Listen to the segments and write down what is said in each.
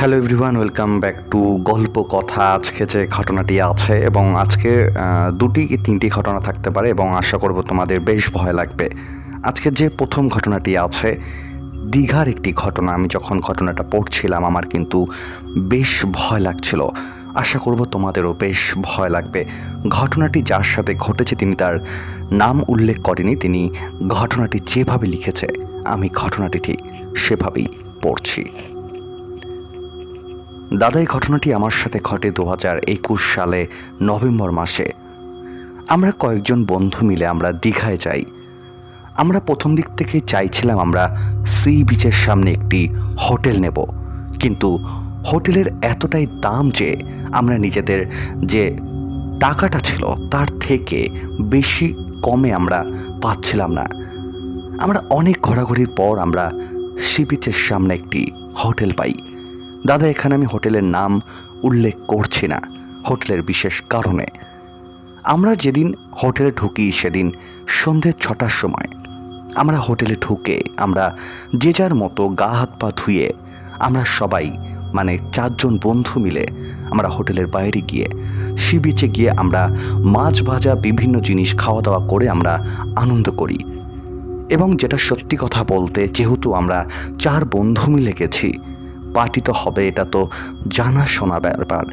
Hello everyone welcome back to Golpo Kotha. আজকে যে ঘটনাটি আছে এবং আজকে দুটি কি তিনটি ঘটনা থাকতে পারে এবং আশা করব তোমাদের বেশ ভয় লাগবে। আজকে যে প্রথম ঘটনাটি আছে, দীঘার একটি ঘটনা। আমি যখন ঘটনাটা পড়ছিলাম, আমার কিন্তু বেশ ভয় লাগছিল। আশা করব তোমাদেরও বেশ ভয় লাগবে। ঘটনাটি যার সাথে ঘটেছে তিনি তার নাম উল্লেখ করেনি, তিনি ঘটনাটি যেভাবে লিখেছে, আমি ঘটনাটি ঠিক সেভাবেই পড়ছি। দাদা এই ঘটনাটি আমার সাথে ঘটে দু হাজার একুশ সালে নভেম্বর মাসে। আমরা কয়েকজন বন্ধু মিলে আমরা দীঘায় যাই। আমরা প্রথম দিক থেকে চাইছিলাম আমরা সি বিচের সামনে একটি হোটেল নেব। কিন্তু হোটেলের এতটাই দাম যে আমরা নিজেদের যে টাকাটা ছিল তার থেকে বেশি কমে আমরা পাচ্ছিলাম না। আমরা অনেক ঘোরাঘুরির পর আমরা সি বিচের সামনে একটি হোটেল পাই। দাদা, এখানে আমি হোটেলের নাম উল্লেখ করছি না, হোটেলের বিশেষ কারণে। আমরা যেদিন হোটেলে ঢুকি, সেদিন সন্ধ্যে ছটার সময়। আমরা হোটেলে ঢুকে, আমরা যে যার মতো গা হাত পা ধুয়ে, আমরা সবাই মানে চারজন বন্ধু মিলে, আমরা হোটেলের বাইরে গিয়ে, সি বিচে গিয়ে আমরা মাছ ভাজা, বিভিন্ন জিনিস খাওয়া দাওয়া করে আমরা আনন্দ করি। এবং যেটা সত্যি কথা বলতে, যেহেতু আমরা চার বন্ধু মিলে গেছি পার্টি তো হবে, এটা তো জানা শোনা ব্যাপার।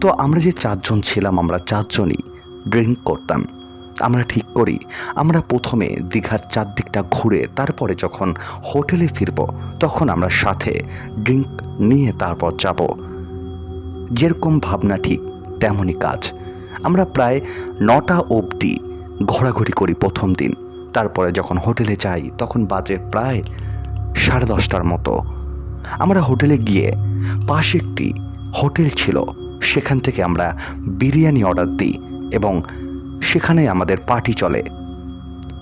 তো আমরা যে চারজন ছিলাম, আমরা চারজনই ড্রিঙ্ক করতাম। আমরা ঠিক করি, আমরা প্রথমে দীঘার চারদিকটা ঘুরে তারপরে যখন হোটেলে ফিরব, তখন আমরা সাথে ড্রিঙ্ক নিয়ে তারপর যাব। যেরকম ভাবনা ঠিক তেমনই কাজ। আমরা প্রায় নটা অবধি ঘোরাঘুরি করি প্রথম দিন। তারপরে যখন হোটেলে যাই, তখন বাজে প্রায় সাড়ে দশটার মতো। আমরা হোটেলে গিয়ে পাশে একটি হোটেল ছিল। সেখান থেকে আমরা বিরিয়ানি অর্ডার দিই এবং সেখানে আমাদের পার্টি চলে।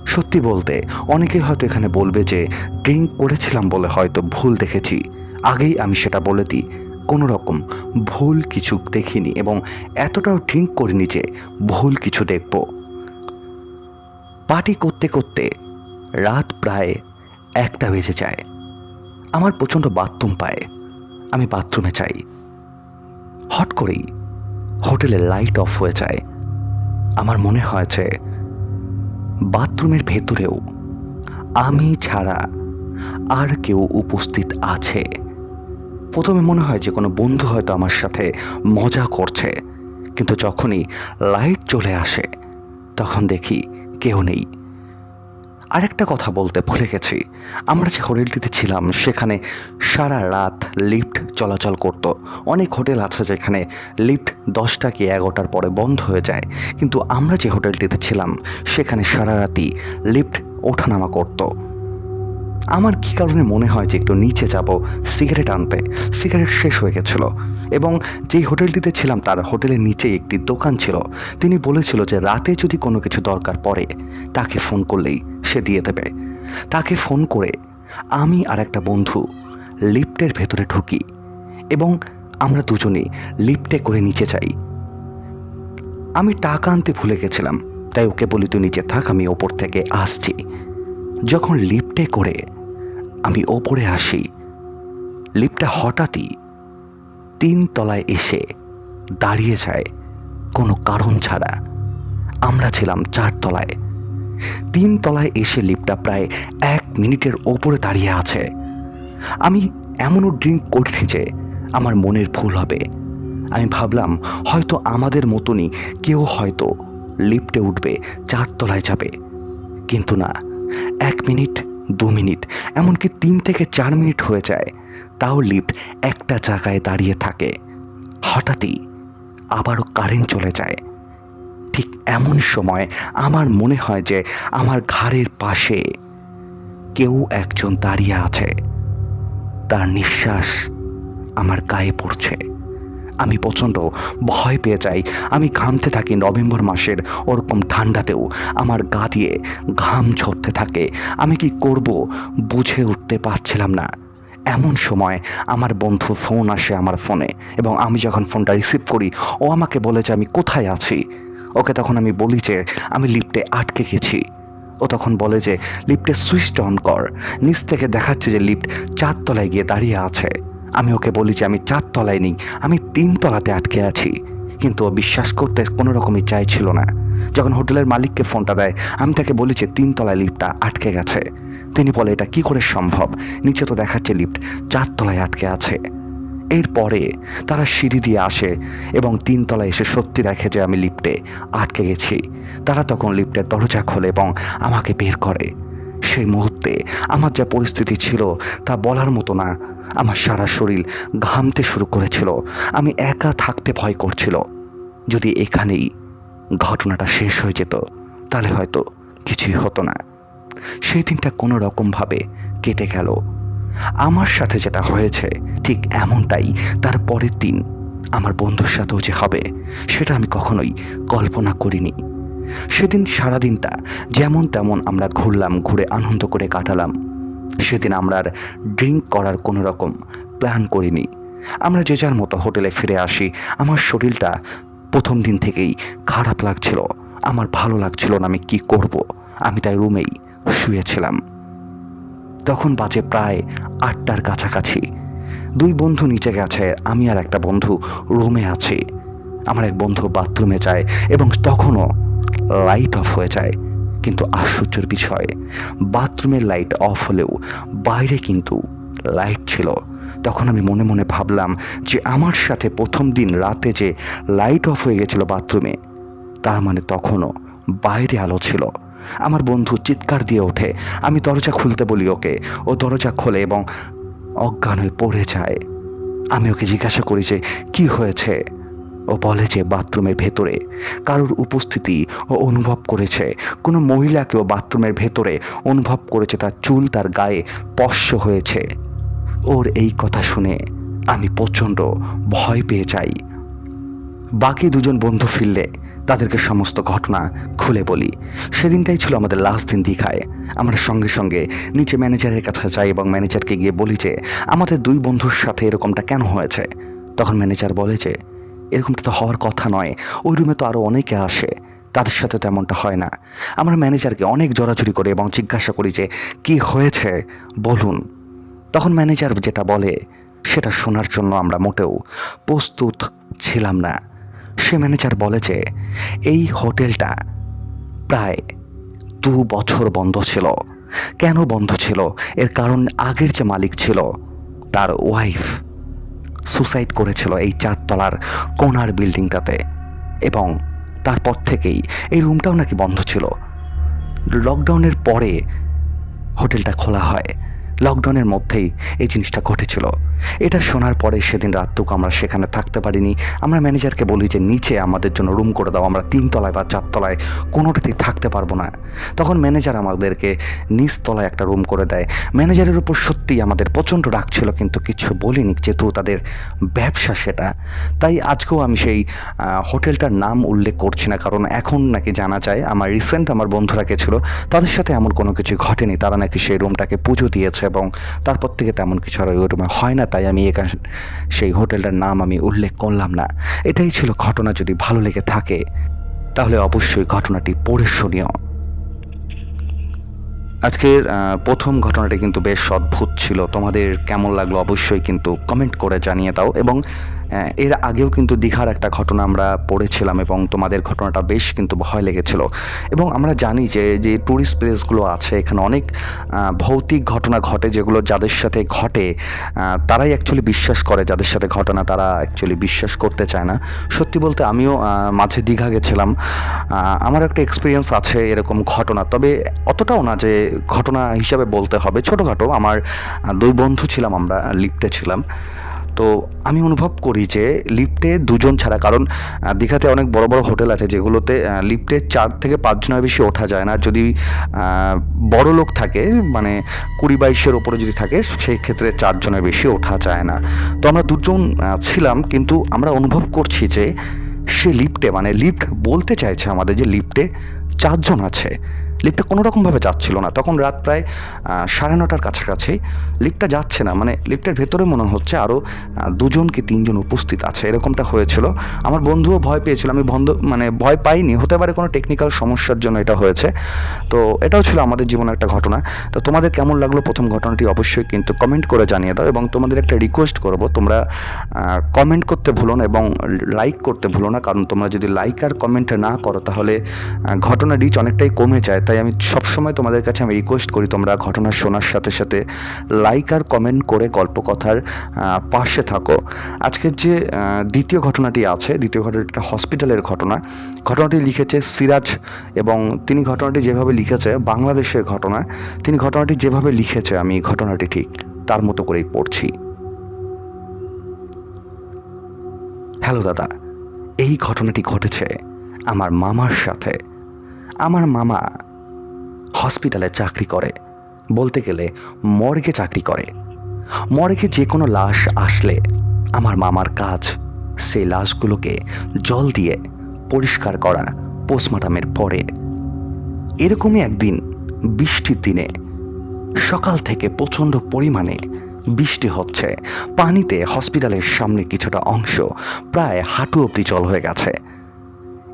সত্যি বলতে, অনেকেই হয়তো এখানে বলবে যে, ড্রিঙ্ক করেছিলাম বলে হয়তো ভুল দেখেছি। আগেই আমি সেটা বলে দিই। কোনো রকম ভুল কিছু দেখিনি এবং এতটাও ড্রিঙ্ক করিনি যে ভুল কিছু দেখব। পার্টি করতে করতে রাত প্রায় একটা বেজে যায়। আমার প্রচণ্ড বাথরুম পায়। আমি বাথরুমে চাই হট করেই হোটেলের লাইট অফ হয়ে যায়। আমার মনে হয়েছে বাথরুমের ভেতরেও আমি ছাড়া আর কেউ উপস্থিত আছে। প্রথমে মনে হয় যে কোনো বন্ধু হয়তো আমার সাথে মজা করছে। কিন্তু যখনই লাইট চলে আসে, তখন দেখি কেউ নেই। আরেকটা কথা বলতে ভুলে গেছি। আমরা যে হোটেলটিতে ছিলাম, সেখানে সারা রাত লিফট চলাচল করত। অনেক হোটেল আছে যেখানে লিফট দশটা কি এগারোটার পরে বন্ধ হয়ে যায়। কিন্তু আমরা যে হোটেলটিতে ছিলাম, সেখানে সারা রাতি লিফট ওঠানামা করতো। আমার কী কারণে মনে হয় যে একটু নিচে যাব? সিগারেট আনতে। সিগারেট শেষ হয়ে গেছিল। এবং যেই হোটেলটিতে ছিলাম, তার হোটেলের নিচে একটি দোকান ছিল। তিনি বলেছিল যে রাতে যদি কোনো কিছু দরকার পড়ে, তাকে ফোন করলেই সে দিয়ে দেবে। তাকে ফোন করে আমি আর একটা বন্ধু লিফটের ভেতরে ঢুকি এবং আমরা দুজনেই লিফটে করে নিচে যাই। আমি টাকা আনতে ভুলে গেছিলাম, তাই ওকে বলি, তুই নিচে থাক, আমি ওপর থেকে আসছি। যখন লিফটে করে আমি ওপরে আসি। লিফটটা হঠাৎই তিন তলায় এসে দাঁড়িয়ে যায়, কোনো কারণ ছাড়া। আমরা ছিলাম চার তলায়। তিন তলায় এসে লিফটটা প্রায় এক মিনিটের ওপরে দাঁড়িয়ে আছে। আমি এমনও ড্রিঙ্ক করিনি যে আমার মনের ভুল হবে। আমি ভাবলাম, হয়তো আমাদের মতনই কেউ হয়তো লিফটে উঠবে চারতলায় যাবে। কিন্তু না, এক মিনিট দু মিনিট, এমনকি তিন থেকে চার মিনিট হয়ে যায়। তাও লিফট একটা জায়গায় দাঁড়িয়ে থাকে। হঠাৎই আবারও কারেন্ট চলে যায়। ঠিক এমন সময় আমার মনে হয় যে আমার ঘাড়ের পাশে কেউ একজন দাঁড়িয়ে আছে। তার নিঃশ্বাস আমার গায়ে পড়ছে। আমি প্রচণ্ড ভয় পেয়ে যাই। আমি ঘামতে থাকি নভেম্বর মাসের ওরকম ঠান্ডাতেও। আমার গা দিয়ে ঘাম ঝরতে থাকে। আমি কি করব বুঝে উঠতে পারছিলাম না। এমন সময় আমার বন্ধু ফোন আসে আমার ফোনে এবং আমি যখন ফোনটা রিসিভ করি, ও আমাকে বলে যে আমি কোথায় আছি। ওকে তখন আমি বলি যে আমি লিফটে আটকে গেছি। ও তখন বলে যে লিফটে সুইচটা অন কর। নিচ থেকে দেখাচ্ছে যে লিফট চারতলায় গিয়ে দাঁড়িয়ে আছে। আমি ওকে বলি যে আমি চার তলায় নেই, আমি তিন তলাতে আটকে আছি। কিন্তু ও বিশ্বাস করতে কোনো রকমই চাইছিল না। যখন হোটেলের মালিককে ফোনটা দেয়, আমি তাকে বলি যে তিন তলায় লিফটটা আটকে গেছে। তিনি বলে, এটা কি করে সম্ভব? নিচে তো দেখাচ্ছে লিফট, চার তলায় আটকে আছে। এরপরে তারা সিঁড়ি দিয়ে আসে এবং তিন তলায় এসে সত্যি দেখে যে আমি লিফটে আটকে গেছি। তারা তখন লিফটের দরজা খোলে এবং আমাকে বের করে। সেই মুহূর্তে আমার যা পরিস্থিতি ছিল তা বলার মতো না। আমার সারা শরীর ঘামতে শুরু করেছিল। আমি একা থাকতে ভয় করছিল। যদি এখানেই ঘটনাটা শেষ হয়ে যেত, তাহলে হয়তো কিছুই হতো না। সেই দিনটা কোনো রকমভাবে কেটে গেল। আমার সাথে যেটা হয়েছে ঠিক এমনটাই তার পরের দিন আমার বন্ধুর সাথেও যে হবে, সেটা আমি কখনোই কল্পনা করিনি। সেদিন সারাদিনটা যেমন তেমন আমরা ঘুরলাম, ঘুরে আনন্দ করে কাটালাম। সেদিন আমরা আর ড্রিঙ্ক করার কোনো রকম প্ল্যান করিনি। আমরা যে যার মতো হোটেলে ফিরে আসি, আমার শরীরটা প্রথম দিন থেকেই খারাপ লাগছিল। আমার ভালো লাগছিল না আমি কি করব। আমি তাই রুমেই শুয়েছিলাম। তখন বাজে প্রায় আটটার কাছাকাছি। দুই বন্ধু নিচে গেছে, আমি আর একটা বন্ধু রুমে আছি। আমার এক বন্ধু বাথরুমে যায় এবং তখনও লাইট অফ হয়ে যায়। কিন্তু আশ্চর্যের বিষয় বাথরুমের লাইট অফ হলেও বাইরে কিন্তু লাইট ছিল। তখন আমি মনে মনে ভাবলাম যে আমার সাথে প্রথম দিন রাতে যে লাইট অফ হয়ে গেছিল বাথরুমে তার মানে তখনও বাইরে আলো ছিল। আমার বন্ধু চিৎকার দিয়ে ওঠে। আমি দরজা খুলতে বলি ওকে। ও দরজা খোলে এবং অজ্ঞান হয়ে পড়ে যায়। আমি ওকে জিজ্ঞাসা করি যে, কি হয়েছে? ও বলে যে বাথরুমের ভেতরে। কারোর উপস্থিতি ও অনুভব করেছে। কোনো মহিলাকেও বাথরুমের ভেতরে অনুভব করেছে তার চুল তার গায়ে স্পর্শ হয়েছে। ওর এই কথা শুনে আমি প্রচণ্ড ভয় পেয়ে যাই। বাকি দুজন বন্ধু ফিরলে তাদেরকে সমস্ত ঘটনা খুলে বলি। সেদিনটাই ছিল আমাদের লাস্ট দিন দীঘায়। আমরা সঙ্গে সঙ্গে নিচে ম্যানেজারের কাছে যাই এবং ম্যানেজারকে গিয়ে বলি যে, আমাদের দুই বন্ধুর সাথে এরকমটা কেন হয়েছে? তখন ম্যানেজার বলে যে এরকমটা তো হওয়ার কথা নয়। ওই রুমে তো আরও অনেকে আসে। তাদের সাথে তেমনটা হয় না। আমরা ম্যানেজারকে অনেক জোরাজুরি করি এবং জিজ্ঞাসা করি যে, কি হয়েছে? বলুন। তখন ম্যানেজার যেটা বলে, সেটা শোনার জন্য আমরা মোটেও প্রস্তুত ছিলাম না। সে ম্যানেজার বলে যে, এই হোটেলটা প্রায় দু বছর বন্ধ ছিল। কেন বন্ধ ছিল? এর কারণ আগের যে মালিক ছিল, তার ওয়াইফ সুসাইড করেছিল এই চারতলার কোনার বিল্ডিংটাতে এবং তারপর থেকেই এই রুমটাও নাকি বন্ধ ছিল। লকডাউনের পরে হোটেলটা খোলা হয়। লকডাউনের মধ্যেই এই জিনিসটা ঘটেছিল। এটা শোনার পরে সেদিন রাতটুকু আমরা সেখানে থাকতে পারিনি। আমরা ম্যানেজারকে বলি যে, নিচে আমাদের জন্য রুম করে দাও, আমরা তিনতলায় বা চারতলায় কোনোটাতেই থাকতে পারব না। তখন ম্যানেজার আমাদেরকে নিচতলায় একটা রুম করে দেয়। ম্যানেজারের উপর সত্যিই আমাদের প্রচণ্ড রাগ ছিল, কিন্তু কিছু বলিনি, যেহেতু তাদের ব্যবসা সেটা। তাই আজকেও আমি সেই হোটেলটার নাম উল্লেখ করছি না, কারণ এখন নাকি জানা যায়, আমার রিসেন্ট আমার বন্ধুরা গেছিল তাদের সাথে এমন কোনো কিছু ঘটেনি। তারা নাকি সেই রুমটাকে পুজো দিয়েছে এবং তারপর থেকে তেমন কিছু আর ওই রুমে হয় না। তাই আমি এখানে সেই হোটেলটার নাম আমি উল্লেখ করলাম না। এটাই ছিল ঘটনা যদি ভালো লেগে থাকে, তাহলে অবশ্যই ঘটনাটি পড়ে শুনিও। আজকের প্রথম ঘটনাটি কিন্তু বেশ অদ্ভুত ছিল। তোমাদের কেমন লাগল অবশ্যই কিন্তু কমেন্ট করে জানিয়ে দাও এবং এর আগেও কিন্তু দীঘার একটা ঘটনা আমরা পড়েছিলাম এবং তোমাদের ঘটনাটা বেশ কিন্তু ভয় লেগেছিল। এবং আমরা জানি যে যে ট্যুরিস্ট প্লেসগুলো আছে, এখানে অনেক ভৌতিক ঘটনা ঘটে যেগুলো যাদের সাথে ঘটে তারাই অ্যাকচুয়ালি বিশ্বাস করে, যাদের সাথে ঘটনা তারা অ্যাকচুয়ালি বিশ্বাস করতে চায় না। সত্যি বলতে আমিও মাঝে দীঘা গেছিলাম। আমার একটা এক্সপিরিয়েন্স আছে এরকম ঘটনা। তবে অতটাও না যে ঘটনা হিসাবে বলতে হবে। ছোটোখাটো, আমার দুই বন্ধু ছিলাম, আমরা লিপ্টে ছিলাম। তো আমি অনুভব করি যে লিফটে দুজন ছাড়া, কারণ দীঘাতে অনেক বড় বড় হোটেল আছে যেগুলোতে লিফটে চার থেকে পাঁচজনের বেশি ওঠা যায় না। যদি বড় লোক থাকে মানে কুড়ি বাইশের ওপরে যদি থাকে, সেই ক্ষেত্রে চারজনের বেশি ওঠা যায় না। তো আমরা দুজন ছিলাম, কিন্তু আমরা অনুভব করছি যে সে লিফটে মানে লিফট বলতে চাইছে আমাদের যে লিফটে চারজন আছে। লিফটটা কোনো রকমভাবে যাচ্ছিল না। তখন রাত প্রায় সাড়ে নটার কাছাকাছি লিফটটা যাচ্ছে না। মানে লিফটের ভেতরে মনে হচ্ছে আরও দুজন কি তিনজন উপস্থিত আছে। এরকমটা হয়েছিল। আমার বন্ধুও ভয় পেয়েছিল। আমি বন্ধ মানে ভয় পাইনি। হতে পারে কোনো টেকনিক্যাল সমস্যার জন্য এটা হয়েছে। তো এটাও ছিল আমাদের জীবনের একটা ঘটনা। তো তোমাদের কেমন লাগল প্রথম ঘটনাটি অবশ্যই কিন্তু কমেন্ট করে জানিয়ে দাও এবং তোমাদের একটা রিকোয়েস্ট করব। তোমরা কমেন্ট করতে ভুলো না এবং লাইক করতে ভুলো না। কারণ তোমরা যদি লাইক আর কমেন্ট না করো, তাহলে ঘটনা রিচ অনেকটাই কমে যায়। তাই আমি সবসময় তোমাদের কাছে আমি রিকোয়েস্ট করি তোমরা ঘটনা শোনার সাথে সাথে লাইক আর কমেন্ট করে গল্প কথার পাশে থাকো। আজকের যে দ্বিতীয় ঘটনাটি আছে, দ্বিতীয় ঘটনাটা হসপিটালের ঘটনা। ঘটনাটি লিখেছে সিরাজ এবং তিনি ঘটনাটি যেভাবে লিখেছে, বাংলাদেশের ঘটনা, তিনি ঘটনাটি যেভাবে লিখেছে, আমি ঘটনাটি ঠিক তার মতো করেই পড়ছি। হ্যালো দাদা, এই ঘটনাটি ঘটেছে আমার মামার সাথে। আমার মামা হসপিটালে চাকরি করে। বলতে গেলে মর্গে চাকরি করে। মর্গে যে কোনো লাশ আসলে আমার মামার কাজ, সেই লাশগুলোকে জল দিয়ে পরিষ্কার করা পোস্টমর্টমের পরে এরকমই একদিন বৃষ্টির দিনে সকাল থেকে প্রচণ্ড পরিমাণে বৃষ্টি হচ্ছে। পানিতে হসপিটালের সামনে কিছুটা অংশ প্রায় হাঁটু অবধি জল হয়ে গেছে।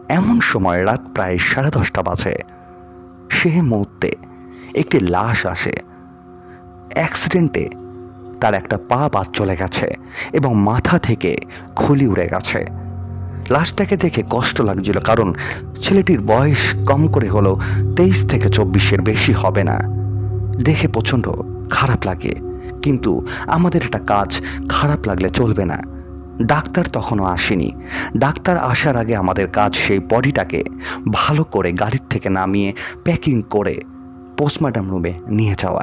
এমন সময় রাত প্রায় সাড়ে দশটা বাজে। সে মুহূর্তে একটি লাশ আসে। অ্যাক্সিডেন্টে তার একটা পা বাদ চলে গেছে এবং মাথা থেকে খুলি উড়ে গেছে। লাশটাকে দেখে কষ্ট লাগছিল কারণ ছেলেটির বয়স কম করে হলেও তেইশ থেকে চব্বিশের বেশি হবে না। দেখে প্রচণ্ড খারাপ লাগে। কিন্তু আমাদের একটা কাজ খারাপ লাগলে চলবে না। ডাক্তার তখনও আসেনি। ডাক্তার আসার আগে আমাদের কাজ সেই বডিটাকে ভালো করে গাড়ির থেকে নামিয়ে প্যাকিং করে পোস্টমর্টম রুমে নিয়ে যাওয়া।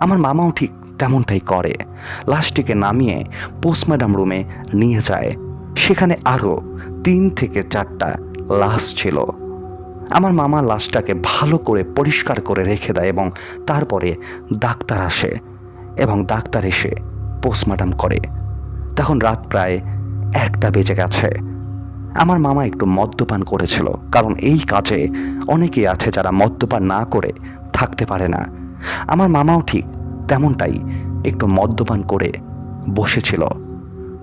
আমার মামাও ঠিক তেমনটাই করে। লাশটিকে নামিয়ে পোস্টমর্টম রুমে নিয়ে যায়। সেখানে আরও তিন থেকে চারটা লাশ ছিল। আমার মামা লাশটাকে ভালো করে পরিষ্কার করে রেখে দেয় এবং তারপরে ডাক্তার আসে এবং ডাক্তার এসে পোস্টমর্টম করে। তখন রাত প্রায় একটা বেজে গেছে। আমার মামা একটু মদ্যপান করেছিল, কারণ এই কাজে অনেকেই আছে যারা মদ্যপান না করে থাকতে পারে না। আমার মামাও ঠিক তেমনটাই একটু মদ্যপান করে বসেছিল।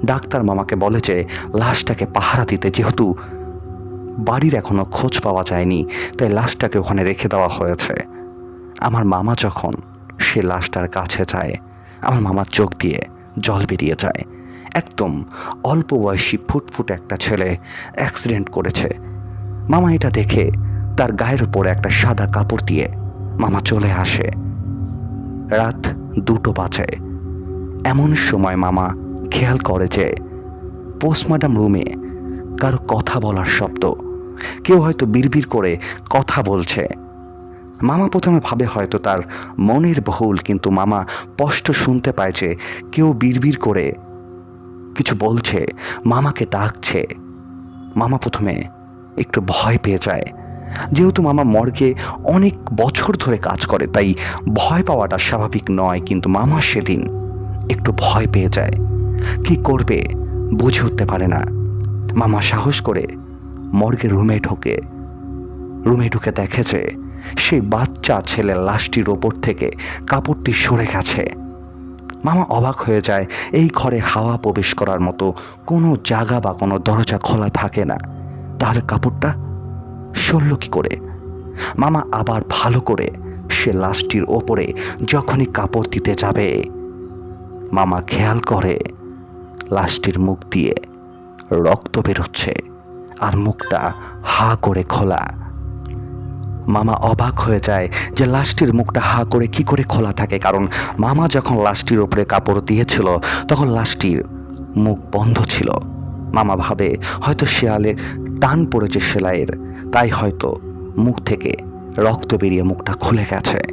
ডাক্তার মামাকে বলে যে, লাশটাকে পাহারা দিতে যেহেতু বাড়ির এখনও খোঁজ পাওয়া যায়নি, তাই লাশটাকে ওখানে রেখে দেওয়া হয়েছে। আমার মামা যখন সে লাশটার কাছে যায়, আমার মামার চোখ দিয়ে জল বেরিয়ে যায়। একদম অল্প বয়সী ফুটফুট একটা ছেলে অ্যাক্সিডেন্ট করেছে। মামা এটা দেখে তার গায়ের উপরে একটা সাদা কাপড় দিয়ে মামা চলে আসে। রাত দুটো বাজে। এমন সময় মামা খেয়াল করে যে পোস্টমর্টম রুমে কারও কথা বলার শব্দ, কেউ হয়তো বিড়বিড় করে কথা বলছে। মামা প্রথমে ভাবে হয়তো তার মনের ভুল কিন্তু মামা স্পষ্ট শুনতে পায় যে কেউ বিড়বিড় করে কিছু বলছে, মামাকে ডাকছে। মামা প্রথমে একটু ভয় পেয়ে যায়। যেহেতু মামা মর্গে অনেক বছর ধরে কাজ করে, তাই ভয় পাওয়াটা স্বাভাবিক নয়, কিন্তু মামা সেদিন একটু ভয় পেয়ে যায়। কি করবে বুঝে উঠতে পারে না। মামা সাহস করে মর্গে রুমে ঢোকে। রুমে ঢুকে দেখেছে সেই বাচ্চা ছেলের লাশটির ওপর থেকে কাপড়টি সরে গেছে। মামা অবাক হয়ে যায়। এই ঘরে হাওয়া প্রবেশ করার মতো কোনো জায়গা বা কোনো দরজা খোলা থাকে না। তাহলে কাপড়টা সরল কি করে? মামা আবার ভালো করে সে লাশটির ওপরে যখনই কাপড় দিতে যাবে, মামা খেয়াল করে লাশটির মুখ দিয়ে রক্ত বেরোচ্ছে আর মুখটা হা করে খোলা। মামা অবাক হয়ে যায় যে লাশটির মুখটা হা করে কি করে খোলা থাকে। কারণ মামা যখন লাশটির উপরে কাপড় দিয়েছিল, তখন লাশটির মুখ বন্ধ ছিল। মামা ভাবে, হয়তো শেয়ালে টান পড়েছে সেলাইয়ের, তাই হয়তো মুখ থেকে রক্ত বেরিয়ে মুখটা খুলে গেছে।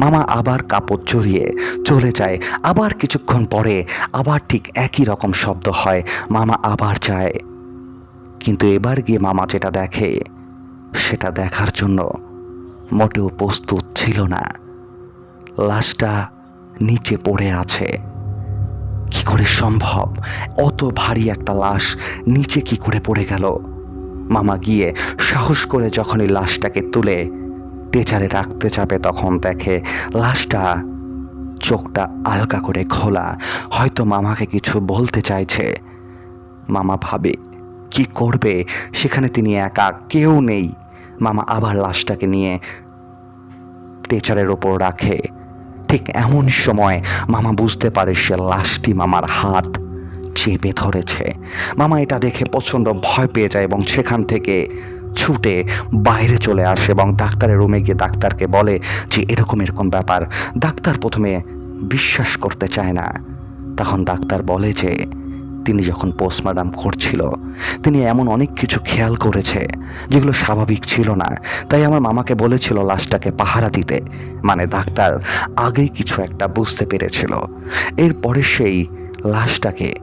মামা আবার কাপড় চড়িয়ে চলে যায়। আবার কিছুক্ষণ পরে আবার ঠিক একই রকম শব্দ হয়। মামা আবার যায়। কিন্তু এবার গিয়ে মামা যেটা দেখে, সেটা দেখার জন্য মোটেও প্রস্তুত ছিল না। লাশটা নিচে পড়ে আছে। কি করে সম্ভব? অত ভারী একটা লাশ নিচে কি করে পড়ে গেল? মামা গিয়ে সাহস করে যখনই লাশটাকে তুলে টেচারে রাখতে চাপে তখন দেখে লাশটা চোখটা আলগা করে খোলা। হয়তো মামাকে কিছু বলতে চাইছে। মামা ভাবে, কি করবে? সেখানে তিনি একা, কেউ নেই। মামা আবার লাশটাকে নিয়ে টেচারের ওপর রাখে। ঠিক এমন সময় মামা বুঝতে পারে সে লাশটি মামার হাত চেপে ধরেছে। মামা এটা দেখে প্রচণ্ড ভয় পেয়ে যায় এবং সেখান থেকে ছুটে বাইরে চলে আসে এবং ডাক্তারের রুমে গিয়ে ডাক্তারকে বলে যে, এরকম এরকম ব্যাপার। ডাক্তার প্রথমে বিশ্বাস করতে চায় না। তখন ডাক্তার বলে যে তিনি যখন পোস্টমার্টাম করছিল, তিনি এমন অনেক কিছু খেয়াল করেছে যেগুলো স্বাভাবিক ছিল না। তাই আমার মামাকে বলেছিল লাশটাকে পাহারা দিতে। মানে ডাক্তার আগেই কিছু একটা বুঝতে পেরেছিল। এরপরে সেই লাশটাকে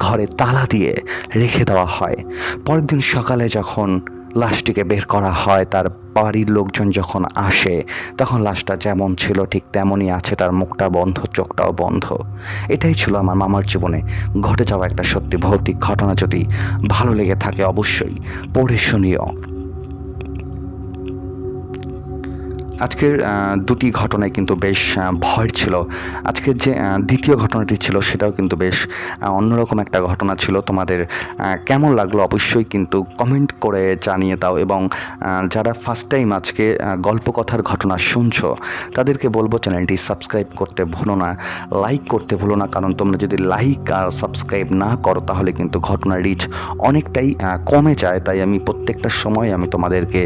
ঘরে তালা দিয়ে রেখে দেওয়া হয়। পরের দিন সকালে যখন লাশটিকে বের করা হয়, তার বাড়ির লোকজন যখন আসে, তখন লাশটা যেমন ছিল ঠিক তেমনই আছে, তার মুখটা বন্ধ, চোখটাও বন্ধ। এটাই ছিল আমার মামার জীবনে ঘটে যাওয়া একটা সত্যি ভৌতিক ঘটনা। যদি ভালো লেগে থাকে অবশ্যই, পড়ে শুনিও। আজকের দুটি ঘটনায় কিন্তু বেশ ভয় ছিল। আজকের যে দ্বিতীয় ঘটনাটি ছিল সেটাও কিন্তু বেশ অন্যরকম একটা ঘটনা ছিল। তোমাদের কেমন লাগল অবশ্যই কিন্তু কমেন্ট করে জানিয়ে দাও এবং যারা ফার্স্ট টাইম আজকে গল্প কথার ঘটনা শুনছো, তাদেরকে বলব চ্যানেলটি সাবস্ক্রাইব করতে ভুলো না লাইক করতে ভুলো না। কারণ তোমরা যদি লাইক আর সাবস্ক্রাইব না করো, তাহলে কিন্তু ঘটনার রিচ অনেকটাই কমে যায়। তাই আমি প্রত্যেকটা সময় আমি তোমাদেরকে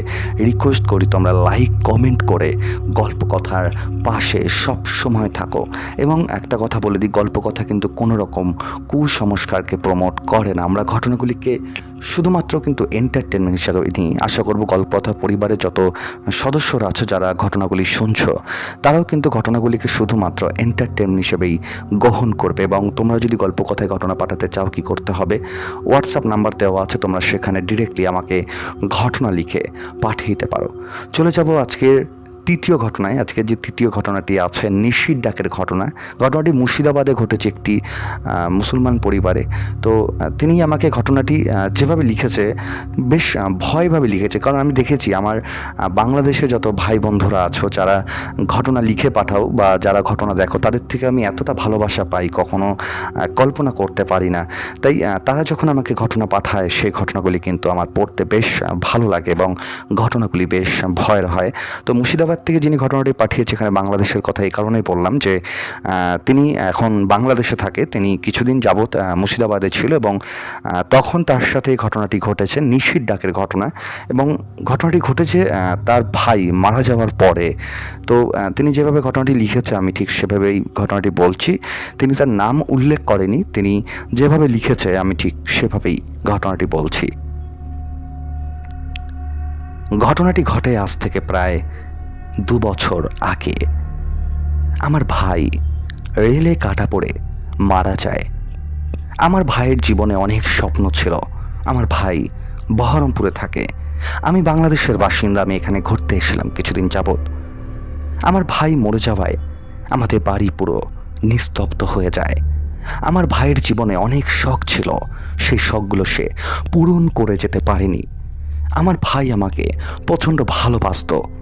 রিকোয়েস্ট করি, তোমরা লাইক কমেন্ট করে গল্প কথার পাশে সব সময় থাকো। এবং একটা কথা বলে দিই গল্প কথা কিন্তু কোনো রকম কুসংস্কারকে প্রমোট করে না। আমরা ঘটনাগুলিকে শুধুমাত্র কিন্তু এন্টারটেনমেন্ট হিসাবে নিই। আশা করব গল্প কথা পরিবারের যত সদস্যরা আছে, যারা ঘটনাগুলি শুনছো, তারাও কিন্তু ঘটনাগুলিকে শুধুমাত্র এন্টারটেনমেন্ট হিসেবেই গ্রহণ করবে। এবং তোমরা যদি গল্প কথায় ঘটনা পাঠাতে চাও কি করতে হবে হোয়াটসঅ্যাপ নাম্বার দেওয়া আছে, তোমরা সেখানে ডিরেক্টলি আমাকে ঘটনা লিখে পাঠিয়ে দিতে পারো। চলে যাব আজকের তৃতীয় ঘটনায়, আজকে যে তৃতীয় ঘটনাটি আছে, নিশির ডাকের ঘটনা, ঘটনাটি মুর্শিদাবাদে ঘটেছে একটি মুসলমান পরিবারে। তো তিনি আমাকে ঘটনাটি যেভাবে লিখেছে, বেশ ভয়ভাবে লিখেছে। কারণ আমি দেখেছি, আমার বাংলাদেশে যত ভাই বন্ধুরা আছো, যারা ঘটনা লিখে পাঠাও বা যারা ঘটনা দেখো, তাদের থেকে আমি এতটা ভালোবাসা পাই, কখনো কল্পনা করতে পারি না। তাই তারা যখন আমাকে ঘটনা পাঠায় সেই ঘটনাগুলি কিন্তু আমার পড়তে বেশ ভালো লাগে এবং ঘটনাগুলি বেশ ভয়ের হয়। তো মুর্শিদাবাদ থেকে যিনি ঘটনাটি পাঠিয়েছে এখানে বাংলাদেশের কথা এই কারণেই বললাম যে তিনি এখন বাংলাদেশে থাকে। তিনি কিছুদিন যাবৎ মুর্শিদাবাদে ছিল এবং তখন তার সাথে এই ঘটনাটি ঘটেছে, নিশির ডাকের ঘটনা। এবং ঘটনাটি ঘটেছে তার ভাই মারা যাওয়ার পরে। তো তিনি যেভাবে ঘটনাটি লিখেছে, আমি ঠিক সেভাবেই ঘটনাটি বলছি। তিনি তার নাম উল্লেখ করেনি। তিনি যেভাবে লিখেছে, আমি ঠিক সেভাবেই ঘটনাটি বলছি। ঘটনাটি ঘটে আজ থেকে প্রায় দু বছর আগে। আমার ভাই রেলে কাটা পড়ে মারা যায়। আমার ভাইয়ের জীবনে অনেক স্বপ্ন ছিল। আমার ভাই বহরমপুরে থাকে। আমি বাংলাদেশের বাসিন্দা, আমি এখানে ঘুরতে এসেছিলাম কিছুদিন যাবৎ। আমার ভাই মরে যাওয়ায় আমাদের বাড়ি পুরো নিস্তব্ধ হয়ে যায়। আমার ভাইয়ের জীবনে অনেক শখ ছিল। সেই শখগুলো সে পূরণ করে যেতে পারেনি। আমার ভাই আমাকে প্রচণ্ড ভালোবাসতো।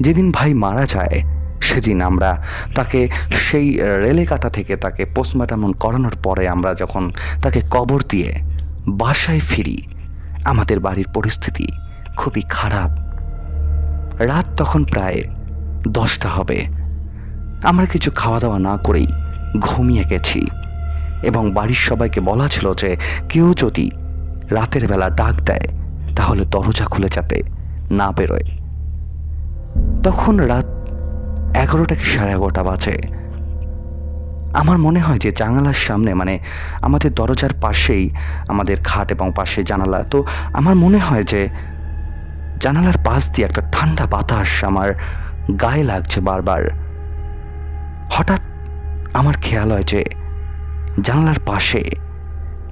যেদিন ভাই মারা যায়, সেদিন আমরা তাকে সেই রেলে কাটা থেকে তাকে পোস্টমর্টম করানোর পরে আমরা যখন তাকে কবর দিয়ে বাসায় ফিরি, আমাদের বাড়ির পরিস্থিতি খুবই খারাপ। রাত তখন প্রায় দশটা হবে। আমরা কিছু খাওয়া দাওয়া না করেই ঘুমিয়ে গেছি এবং বাড়ির সবাইকে বলা ছিল যে কেউ যদি রাতের বেলা ডাক দেয়, তাহলে দরজা খুলে যাতে না বেরোয়। তখন রাত এগারোটা কি সাড়ে এগারোটা বাজে। আমার মনে হয় যে জানালার সামনে মানে আমাদের দরজার পাশেই, আমাদের খাট এবং পাশে জানালা, তো আমার মনে হয় যে জানালার পাশ দিয়ে একটা ঠান্ডা বাতাস আমার গায়ে লাগছে বারবার। হঠাৎ আমার খেয়াল হয় যে জানালার পাশে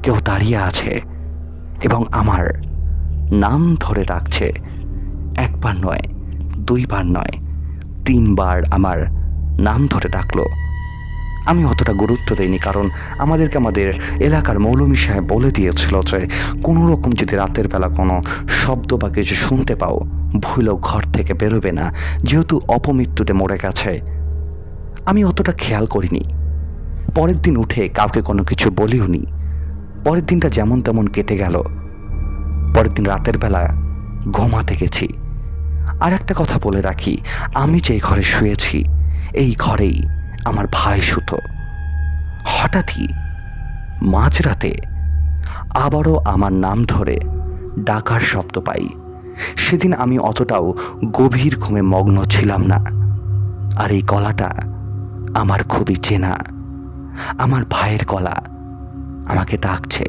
কেউ দাঁড়িয়ে আছে এবং আমার নাম ধরে ডাকছে। একবার নয় দুইবার নয়, তিনবার আমার নাম ধরে ডাকলো। আমি অতটা গুরুত্ব দেইনি কারণ আমাদেরকে আমাদের এলাকার মৌলমী সাহেব বলে দিয়েছিল যে, কোনো রকম যদি রাতের বেলা কোনো শব্দ বা কিছু শুনতে পাও ভুলেও ঘর থেকে বেরোবে না, যেহেতু অপমৃত্যুতে মরে গেছে। আমি অতটা খেয়াল করিনি। পরের দিন উঠে কাউকে কোনো কিছু বলিওনি পরের দিনটা যেমন তেমন কেটে গেল। পরের দিন রাতের বেলা ঘুমাতে গেছি। আর একটা কথা বলে রাখি। আমি যে ঘরে শুয়েছি, এই ঘরেই আমার ভাই শুতো হঠাৎই মাঝরাতে আবারও আমার নাম ধরে ডাকার শব্দ পাই। সেদিন আমি অতটাও গভীর ঘুমে মগ্ন ছিলাম না। আর এই গলাটা আমার খুবই চেনা। আমার ভাইয়ের গলা আমাকে ডাকছে,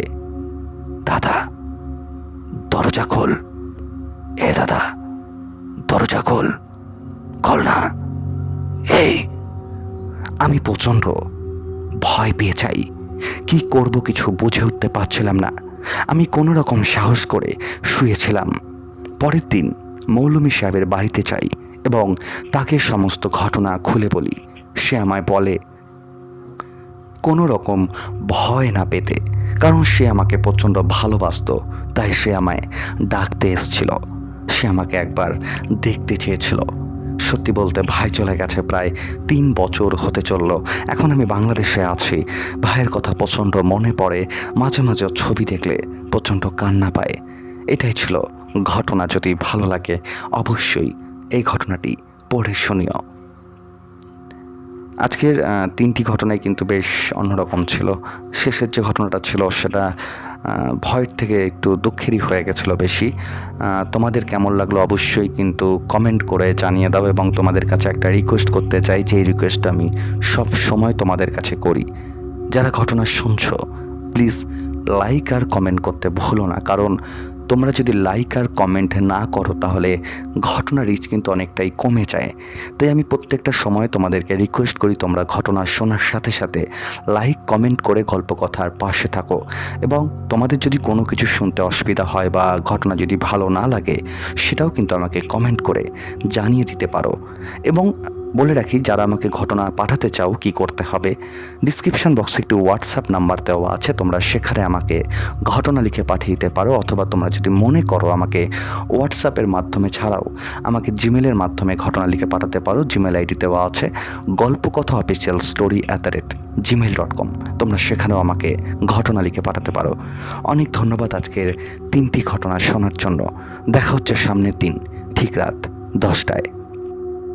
দাদা, দরজা খোল। এ দাদা। দরজা খোল খোল না এই, আমি প্রচণ্ড ভয় পেয়ে চাই কি করব কিছু বুঝে উঠতে পারছিলাম না। আমি কোনো রকম সাহস করে শুয়েছিলাম। পরের দিন মৌলমী সাহেবের বাড়িতে চাই এবং তাকে সমস্ত ঘটনা খুলে বলি। সে আমায় বলে, কোনো রকম ভয় না পেতে, কারণ সে আমাকে প্রচণ্ড ভালোবাসতো, তাই সে আমায় ডাকতে এসছিল। সে আমাকে একবার দেখতে চেয়েছিল। সত্যি বলতে ভাই চলে গেছে প্রায় তিন বছর হতে চলল। এখন আমি বাংলাদেশে আছি। ভাইয়ের কথা প্রচণ্ড মনে পড়ে, মাঝে মাঝে ছবি দেখলে প্রচণ্ড কান্না পায়। এটাই ছিল ঘটনা, যদি ভালো লাগে অবশ্যই এই ঘটনাটি পড়ে শুনিও। আজকের তিনটি ঘটনাই কিন্তু বেশ অন্যরকম ছিল। শেষের যে ঘটনাটা ছিল সেটা ভয়ের থেকে একটু দুঃখেরই হয়ে গেছিল বেশি। তোমাদের কেমন লাগল অবশ্যই কিন্তু কমেন্ট করে জানিয়ে দাও এবং তোমাদের কাছে একটা রিকোয়েস্ট করতে চাই। যে এই রিকোয়েস্টটা আমি সব সময় তোমাদের কাছে করি। যারা ঘটনা শুনছো প্লিজ লাইক আর কমেন্ট করতে ভুলো না। কারণ তোমরা যদি লাইক আর কমেন্ট না করো, তাহলে ঘটনা রিচ কিন্তু অনেকটাই কমে যায়। তাই আমি প্রত্যেকটা সময় তোমাদেরকে রিকোয়েস্ট করি তোমরা ঘটনা শোনার সাথে সাথে লাইক কমেন্ট করে গল্প কথার পাশে থাকো। এবং তোমাদের যদি কোনো কিছু শুনতে অসুবিধা হয় বা ঘটনা যদি ভালো না লাগে, সেটাও কিন্তু আমাকে কমেন্ট করে জানিয়ে দিতে পারো। এবং বলে রাখি, যারা আমাকে ঘটনা পাঠাতে চাও কি করতে হবে ডিসক্রিপশন বক্সে একটি হোয়াটসঅ্যাপ নাম্বার দেওয়া আছে, তোমরা সেখানে আমাকে ঘটনা লিখে পাঠিয়ে দিতে পারো, অথবা তোমরা যদি মনে করো আমাকে হোয়াটসঅ্যাপের মাধ্যমে ছাড়াও, আমাকে জিমেলের মাধ্যমে ঘটনা লিখে পাঠাতে পারো জিমেল আইডি দেওয়া আছে Golpokotha official story at the rate Gmail dot com তোমরা সেখানেও আমাকে ঘটনা লিখে পাঠাতে পারো। অনেক ধন্যবাদ আজকের তিনটি ঘটনা শোনার জন্য। দেখা হচ্ছে সামনের দিন, ঠিক রাত দশটায়।